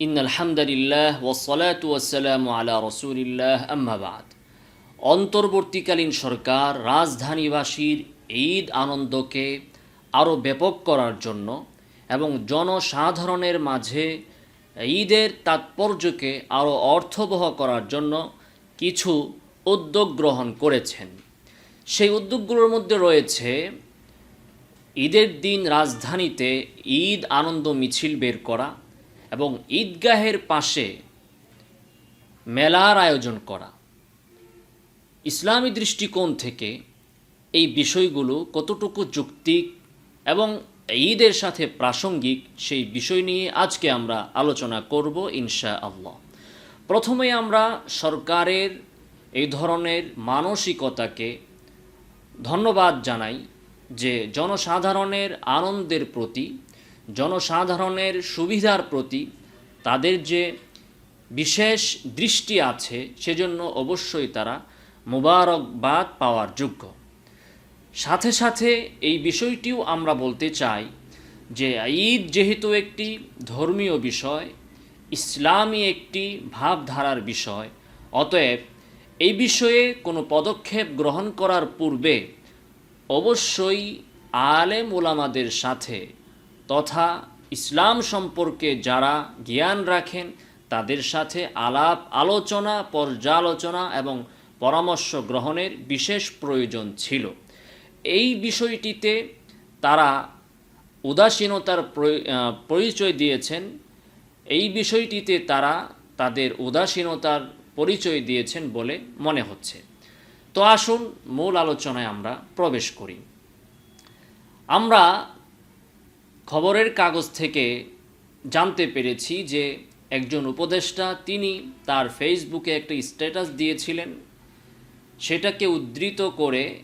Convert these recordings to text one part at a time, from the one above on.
In আলহামদুলিল্লাহ ওসলাত ওয়াসালাম আলা রসুলিল্লাহ আম্মাবাদ অন্তর্বর্তীকালীন সরকার, রাজধানীবাসীর ঈদ আনন্দকে আরও ব্যাপক করার জন্য এবং জনসাধারণের মাঝে ঈদের তাৎপর্যকে আরও অর্থবহ করার জন্য কিছু উদ্যোগ গ্রহণ করেছেন। সেই উদ্যোগগুলোর মধ্যে রয়েছে ঈদের দিন রাজধানীতে ঈদ আনন্দ মিছিল বের করা এবং ঈদগাহের পাশে মেলার আয়োজন করা। ইসলামী দৃষ্টিকোণ থেকে এই বিষয়গুলো কতটুকু যুক্তিক এবং ঈদের সাথে প্রাসঙ্গিক সেই বিষয় নিয়ে আজকে আমরা আলোচনা করব ইনশা আল্লাহ প্রথমে আমরা সরকারের এই ধরনের মানসিকতাকে ধন্যবাদ জানাই যে জনসাধারণের আনন্দের প্রতি জনসাধারণের সুবিধার প্রতি তাদের যে বিশেষ দৃষ্টি আছে, সেজন্য অবশ্যই তারা মুবারকবাদ পাওয়ার যোগ্য। সাথে সাথে এই বিষয়টিও আমরা বলতে চাই যে ঈদ যেহেতু একটি ধর্মীয় বিষয়, ইসলামী একটি ভাবধারার বিষয়, অতএব এই বিষয়ে কোনো পদক্ষেপ গ্রহণ করার পূর্বে অবশ্যই আলেম ওলামাদের সাথে তথা ইসলাম সম্পর্কে যারা জ্ঞান রাখেন, তাদের সাথে আলাপ আলোচনা, পর্যালোচনা এবং পরামর্শ গ্রহণের বিশেষ প্রয়োজন ছিল। এই বিষয়টিতে তারা উদাসীনতার পরিচয় দিয়েছেন। এই বিষয়টিতে তারা তাদের উদাসীনতার পরিচয় দিয়েছেন বলে মনে হচ্ছে। তো আসুন মূল আলোচনায় আমরা প্রবেশ করি। আমরা খবরের কাগজ থেকে জানতে পেরেছি যে একজন উপদেষ্টা, তিনি তার ফেসবুকে একটা স্ট্যাটাস দিয়েছিলেন। সেটাকে উদ্ধৃত করে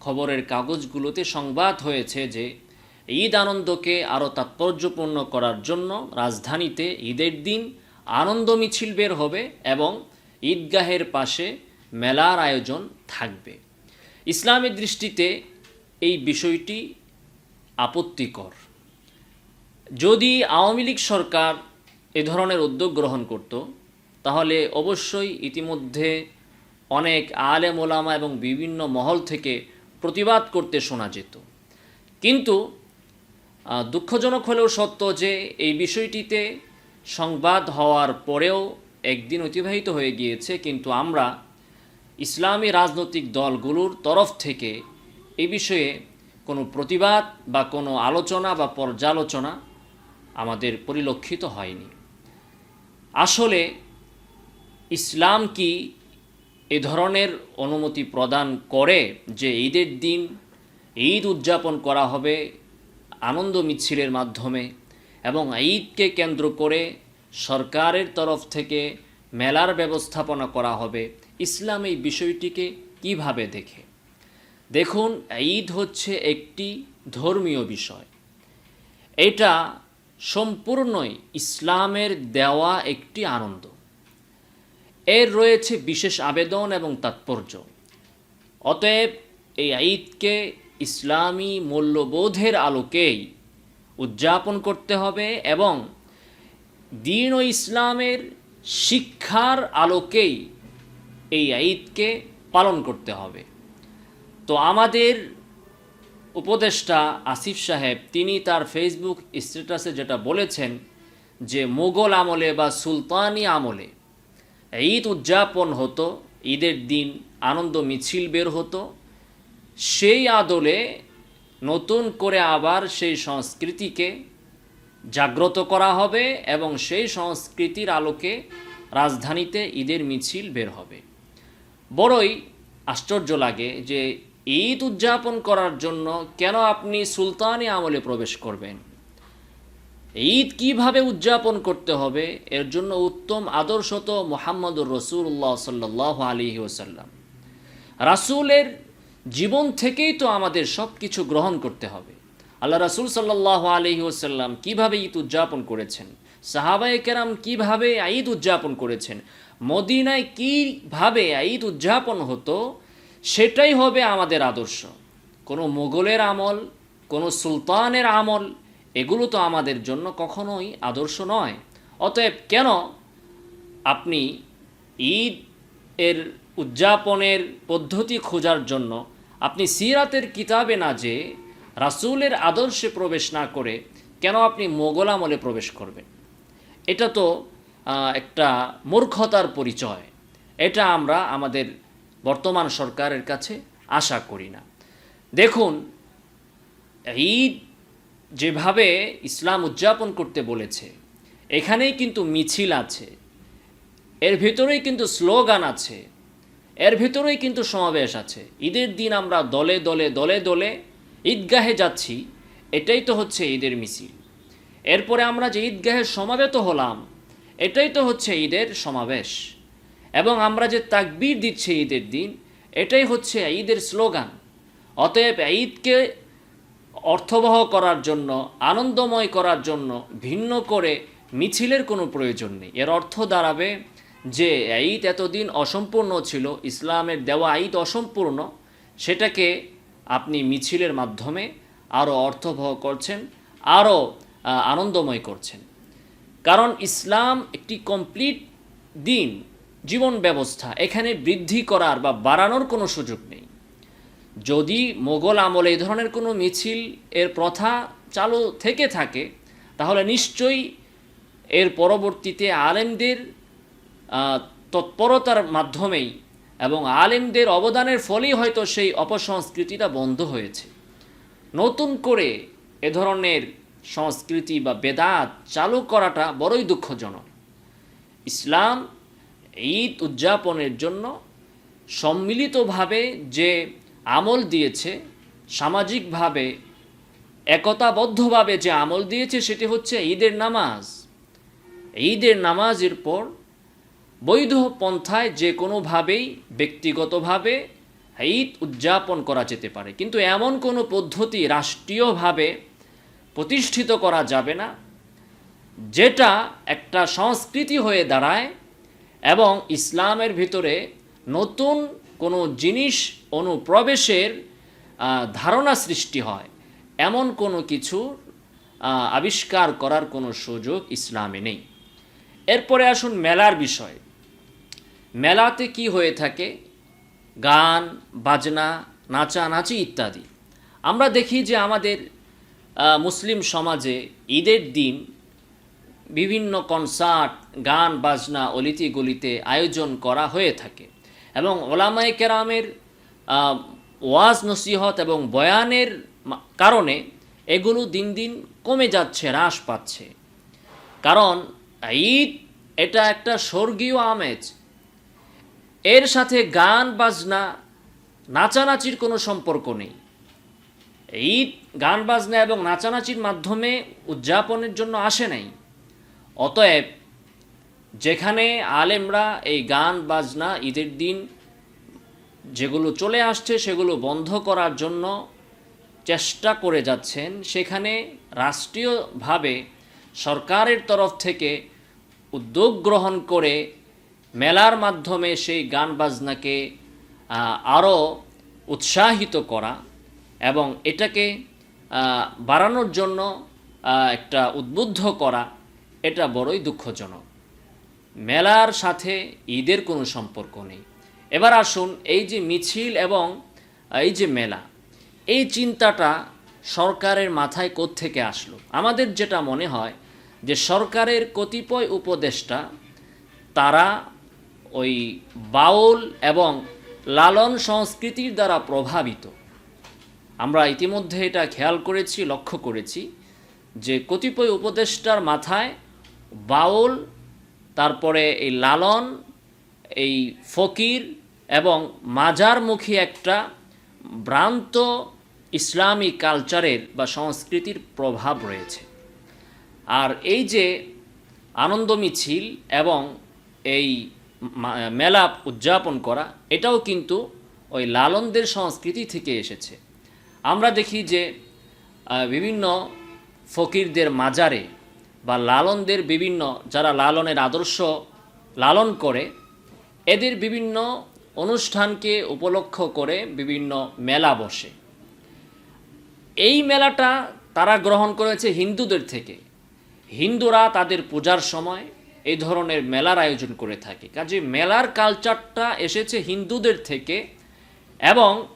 খবরের কাগজগুলোতে সংবাদ হয়েছে যে, ঈদ আনন্দকে আরও তাৎপর্যপূর্ণ করার জন্য রাজধানীতে ঈদের দিন আনন্দ মিছিল বের হবে এবং ঈদগাহের পাশে মেলার আয়োজন থাকবে। ইসলামের দৃষ্টিতে এই বিষয়টি আপত্তিকর। যদি আওয়ামী লীগ সরকার এ ধরনের উদ্যোগ গ্রহণ করত, তাহলে অবশ্যই ইতিমধ্যে অনেক আলেম ওলামা এবং বিভিন্ন মহল থেকে প্রতিবাদ করতে শোনা যেত। কিন্তু দুঃখজনক হলেও সত্য যে এই বিষয়টিতে সংবাদ হওয়ার পরেও একদিন অতিবাহিত হয়ে গিয়েছে, কিন্তু আমরা ইসলামী রাজনৈতিক দলগুলোর তরফ থেকে এ বিষয়ে কোনো প্রতিবাদ বা কোনো আলোচনা বা পর্যালোচনা আমাদের পরিলক্ষিত হয়নি। আসলে ইসলাম কি এ ধরনের অনুমতি প্রদান করে যে ঈদের দিন ঈদ উদযাপন করা হবে আনন্দ মিছিলের মাধ্যমে এবং ঈদকে কেন্দ্র করে সরকারের তরফ থেকে মেলার ব্যবস্থাপনা করা হবে? ইসলাম এই বিষয়টিকে কীভাবে দেখে? দেখুন, ঈদ হচ্ছে একটি ধর্মীয় বিষয়। এটা সম্পূর্ণই ইসলামের দেওয়া একটি আনন্দ। এর রয়েছে বিশেষ আবেদন এবং তাৎপর্য। অতএব এই ঈদকে ইসলামী মূল্যবোধের আলোকেই উদযাপন করতে হবে এবং দিন ও ইসলামের শিক্ষার আলোকেই এই ঈদকে পালন করতে হবে। তো আমাদের উপদেষ্টা আসিফ সাহেব, তিনি তার ফেসবুক স্ট্যাটাসে যেটা বলেছেন যে মোগল আমলে বা সুলতানি আমলে ঈদ উদযাপন হতো, ঈদের দিন আনন্দ মিছিল বের হতো, সেই আদলে নতুন করে আবার সেই সংস্কৃতিকে জাগ্রত করা হবে এবং সেই সংস্কৃতির আলোকে রাজধানীতে ঈদের মিছিল বের হবে। বড়ই আশ্চর্য লাগে যে ঈদ উদযাপন করার জন্য কেন আপনি সুলতানি আমলে প্রবেশ করবেন? ঈদ কীভাবে উদযাপন করতে হবে? এর জন্য উত্তম আদর্শ তো মোহাম্মদুর রসুল্লাহ সাল্লাহ আলী ওসাল্লাম রাসুলের জীবন থেকেই তো আমাদের সব কিছু গ্রহণ করতে হবে। আল্লাহ রাসুল সাল্লাহ আলী ওসাল্লাম কীভাবে ঈদ উদযাপন করেছেন? সাহাবাই কেরাম কীভাবে ঈদ উদযাপন করেছেন? মদিনায় কীভাবে ঈদ উদযাপন হতো? সেটাই হবে আমাদের আদর্শ। কোনো মোগলের আমল, কোনো সুলতানের আমল, এগুলো তো আমাদের জন্য কখনোই আদর্শ নয়। অতএব কেন আপনি ঈদ এর উদযাপনের পদ্ধতি খোঁজার জন্য আপনি সিরাতের কিতাবে না যে রাসূলের আদর্শে প্রবেশ না করে কেন আপনি মোগল আমলে প্রবেশ করবেন? এটা তো একটা মূর্খতার পরিচয়। এটা আমরা আমাদের বর্তমান সরকারের কাছে আশা করি না। দেখুন, ঈদ যেভাবে ইসলাম উদযাপন করতে বলেছে, এখানেই কিন্তু মিছিল আছে, এর ভিতরেই কিন্তু স্লোগান আছে, এর ভিতরেই কিন্তু সমাবেশ আছে। ঈদের দিন আমরা দলে দলে দলে দলে ঈদগাহে যাচ্ছি, এটাই তো হচ্ছে ঈদের মিছিল। এরপরে আমরা যে ঈদগাহে সমাবেত হলাম, এটাই তো হচ্ছে ঈদের সমাবেশ। এবং আমরা যে তাকবির দিচ্ছি ঈদের দিন, এটাই হচ্ছে ঈদের স্লোগান। অতএব ঈদকে অর্থবহ করার জন্য, আনন্দময় করার জন্য, ভিন্ন করে মিছিলের কোনো প্রয়োজন নেই। এর অর্থ দাঁড়াবে যে ঈদ এতদিন অসম্পূর্ণ ছিল, ইসলামের দেওয়া ঈদ অসম্পূর্ণ, সেটাকে আপনি মিছিলের মাধ্যমে আরও অর্থবহ করছেন, আরও আনন্দময় করছেন। কারণ ইসলাম একটি কমপ্লিট দিন। জীবন ব্যবস্থা এখানে বৃদ্ধি করার বা বাড়ানোর কোনো সুযোগ নেই। যদি মোগল আমলে এই ধরনের কোনো মিছিল এর প্রথা চালু থেকে থাকে, তাহলে নিশ্চয়ই এর পরবর্তীতে আলেমদের তৎপরতার মাধ্যমেই এবং আলেমদের অবদানের ফলেই হয়তো সেই অপসংস্কৃতিটা বন্ধ হয়েছে। নতুন করে এ ধরনের সংস্কৃতি বা বেদাত চালু করাটা বড়ই দুঃখজনক। ইসলাম ঈদ উদযাপনের জন্য সম্মিলিতভাবে যে আমল দিয়েছে, সামাজিকভাবে, একতাবদ্ধভাবে যে আমল দিয়েছে সেটি হচ্ছে ঈদের নামাজ। ঈদের নামাজের পর বৈধ পন্থায় যে কোনোভাবেই ব্যক্তিগতভাবে ঈদ উদযাপন করা যেতে পারে। কিন্তু এমন কোনো পদ্ধতি রাষ্ট্রীয়ভাবে প্রতিষ্ঠিত করা যাবে না, যেটা একটা সংস্কৃতি হয়ে দাঁড়ায় এবং ইসলামের ভিতরে নতুন কোনো জিনিস অনুপ্রবেশের ধারণা সৃষ্টি হয়। এমন কোনো কিছু আবিষ্কার করার কোনো সুযোগ ইসলামে নেই। এরপরে আসুন মেলার বিষয়। মেলাতে কি হয়ে থাকে? গান, বাজনা নাচানাচি ইত্যাদি। আমরা দেখি যে আমাদের মুসলিম সমাজে ঈদের দিন বিভিন্ন কনসার্ট গান, বাজনা অলিতি গলিতে আয়োজন করা হয়ে থাকে। এবং ওলামায়ে কেরামের ওয়াজ নসিহত এবং বয়ানের কারণে এগুলো দিন দিন কমে যাচ্ছে, হ্রাস পাচ্ছে। কারণ ঈদ এটা একটা স্বর্গীয় আমেজ। এর সাথে গান, বাজনা, নাচানাচির কোনো সম্পর্ক নেই। ঈদ, গান, বাজনা এবং নাচানাচির মাধ্যমে উদযাপনের জন্য আসে নাই। অতএব যেখানে আলেমরা এই গান, বাজনা, ঈদের দিন যেগুলো চলে আসছে সেগুলো বন্ধ করার জন্য চেষ্টা করে যাচ্ছেন, সেখানে রাষ্ট্রীয়ভাবে সরকারের তরফ থেকে উদ্যোগ গ্রহণ করে মেলার মাধ্যমে সেই গান, বাজনাকে আরও উৎসাহিত করা এবং এটাকে বাড়ানোর জন্য একটা উদ্বুদ্ধ করা, এটা বড়ই দুঃখজনক। মেলার সাথে ঈদের কোনো সম্পর্ক নেই। এবার আসুন এই যে মিছিল এবং এই যে মেলা, এই চিন্তাটা সরকারের মাথায় থেকে আসলো? আমাদের যেটা মনে হয় যে সরকারের কতিপয় উপদেষ্টা, তারা ওই বাউল এবং লালন সংস্কৃতির দ্বারা প্রভাবিত। আমরা ইতিমধ্যে এটা খেয়াল করেছি, লক্ষ্য করেছি যে কতিপয় উপদেষ্টার মাথায় বাউল তারপরে এই লালন, এই ফকির এবং মাজারমুখী একটা ভ্রান্ত ইসলামী কালচারের বা সংস্কৃতির প্রভাব রয়েছে। আর এই যে আনন্দ মিছিল এবং এই মেলা উদযাপন করা, এটাও কিন্তু ওই লালনদের সংস্কৃতি থেকে এসেছে। আমরা দেখি যে বিভিন্ন ফকিরদের মাজারে বা লালনদের বিভিন্ন যারা লালনের আদর্শ লালন করে, এদের বিভিন্ন অনুষ্ঠানকে উপলক্ষ করে বিভিন্ন মেলা বসে। এই মেলাটা তারা গ্রহণ করেছে হিন্দুদের থেকে। হিন্দুরা তাদের পূজার সময় এই ধরনের মেলার আয়োজন করে থাকে। কাজে মেলার কালচারটা এসেছে হিন্দুদের থেকে এবং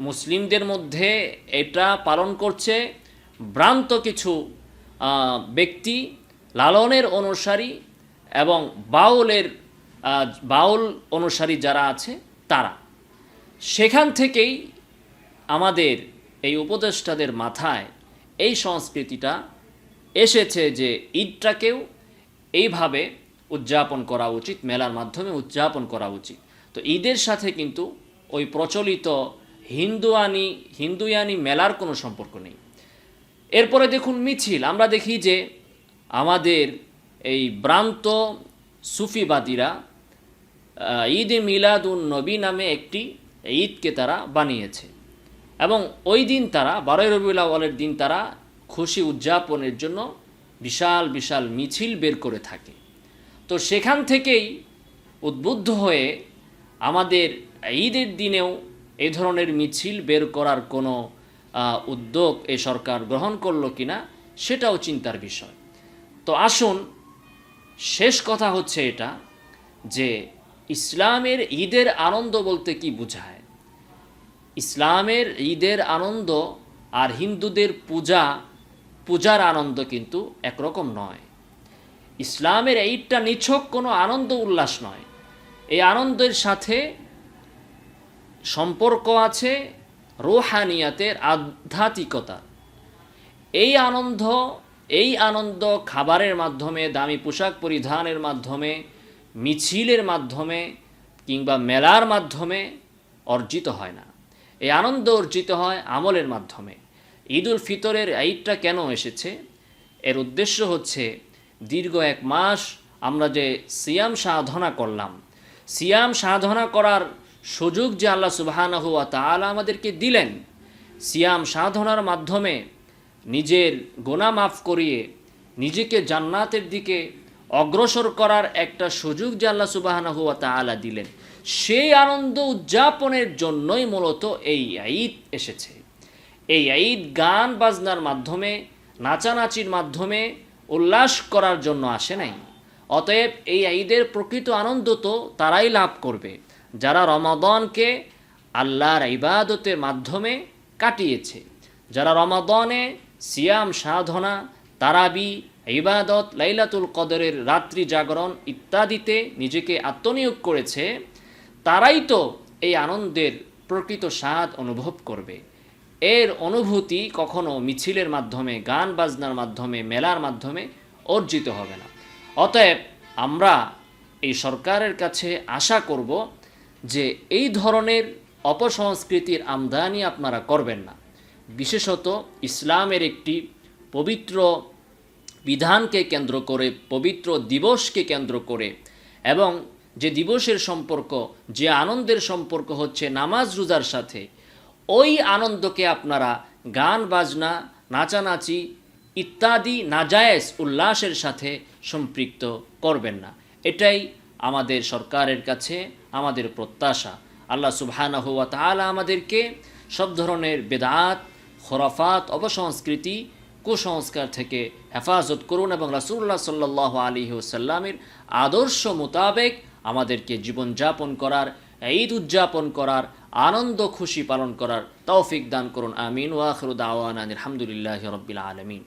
মুসলিমদের মধ্যে এটা পালন করছে। ভ্রান্ত কিছু ব্যক্তি লালনের অনুসারী এবং বাউলের বাউল অনুসারী যারা আছে, তারা। সেখান থেকেই আমাদের এই উপদেষ্টাদের মাথায় এই সংস্কৃতিটা এসেছে যে ঈদটাকেও এইভাবে উদযাপন করা উচিত, মেলার মাধ্যমে উদযাপন করা উচিত। তো ঈদের সাথে কিন্তু ওই প্রচলিত হিন্দুয়ানি হিন্দুয়ানি মেলার কোনো সম্পর্ক নেই। এরপরে দেখুন মিছিল। আমরা দেখি যে আমাদের এই ভ্রান্ত সুফিবাদীরা আহ, মিলাদ মিলাদুন নবী নামে একটি ঈদকে তারা বানিয়েছে এবং ওই দিন তারা বারোই রবিউল দিন তারা খুশি উদযাপনের জন্য বিশাল বিশাল মিছিল বের করে থাকে। তো সেখান থেকেই উদ্বুদ্ধ হয়ে আমাদের ঈদের দিনেও এই ধরনের মিছিল বের করার কোনো উদ্যোগ এই সরকার গ্রহণ করল কিনা সেটাও চিন্তার বিষয়। তো আসুন, শেষ কথা হচ্ছে এটা যে ইসলামের ঈদের আনন্দ বলতে কি বোঝায়? ইসলামের ঈদের আনন্দ আর হিন্দুদের পূজা, পূজার আনন্দ কিন্তু একরকম নয়। ইসলামের ঈদটা নিছক কোনো আনন্দ উল্লাস নয়। এই আনন্দের সাথে সম্পর্ক আছে রোহানিয়াতের আধ্যাত্মিকতা। এই আনন্দ এই আনন্দ খাবারের মাধ্যমে, দামি পোশাক পরিধানের মাধ্যমে, মিছিলের মাধ্যমে কিংবা মেলার মাধ্যমে অর্জিত হয় না। এই আনন্দ অর্জিত হয় আমলের মাধ্যমে। ঈদ উল ফিতরের ঈদটা কেন এসেছে? এর উদ্দেশ্য হচ্ছে, দীর্ঘ এক মাস আমরা যে সিয়াম সাধনা করলাম, সিয়াম সাধনা করার সুযোগ যে আল্লাহ সুবাহানাহু ওয়া তাআলা আমাদেরকে দিলেন, সিয়াম সাধনার মাধ্যমে নিজের গোনা মাফ করিয়ে নিজেকে জান্নাতের দিকে অগ্রসর করার একটা সুযোগ যে আল্লাহ সুবাহানাহু ওয়া তাআলা দিলেন, সেই আনন্দ উদযাপনের জন্যই মূলত এই ঈদ এসেছে। এই ঈদ গান বাজনার মাধ্যমে, নাচানাচির মাধ্যমে উল্লাস করার জন্য আসে নাই। অতএব এই ঈদের প্রকৃত আনন্দ তো তারাই লাভ করবে। যারা রমাদনকে আল্লাহর ইবাদতের মাধ্যমে কাটিয়েছে, যারা রমাদনে সিয়াম সাধনা, তারাবি, ইবাদত, লাইলাতুল কদরের রাত্রি জাগরণ ইত্যাদিতে নিজেকে আত্মনিয়োগ করেছে, তারাই তো এই আনন্দের প্রকৃত স্বাদ অনুভব করবে। এর অনুভূতি কখনো মিছিলের মাধ্যমে, গান বাজনার মাধ্যমে, মেলার মাধ্যমে অর্জিত হবে না। অতএব আমরা এই সরকারের কাছে আশা করব যে এই ধরনের অপসংস্কৃতির আমদানি আপনারা করবেন না। বিশেষত ইসলামের একটি পবিত্র বিধানকে কেন্দ্র করে, পবিত্র দিবসকে কেন্দ্র করে এবং যে দিবসের সম্পর্ক, যে আনন্দের সম্পর্ক হচ্ছে নামাজ রোজার সাথে, ওই আনন্দকে আপনারা গান, বাজনা, নাচানাচি ইত্যাদি নাজায়েজ উল্লাসের সাথে সম্পৃক্ত করবেন না। এটাই আমাদের সরকারের কাছে, আমাদের প্রত্যাশা। আল্লাহ সুবহানাহু ওয়া তাআলা আমাদেরকে সব ধরনের বেদাত, খরাফাত, অপসংস্কৃতি, কুসংস্কার থেকে হেফাজত করুন এবং রাসূলুল্লাহ সাল্লাল্লাহু আলাইহি ওয়াসাল্লামের আদর্শ মোতাবেক আমাদেরকে জীবনযাপন করার, ঈদ উদযাপন করার, আনন্দ খুশি পালন করার তৌফিক দান করুন। আমিন। ওয়াখরু দাওয়ানা আলহামদুলিল্লাহি রাব্বিল আলামিন।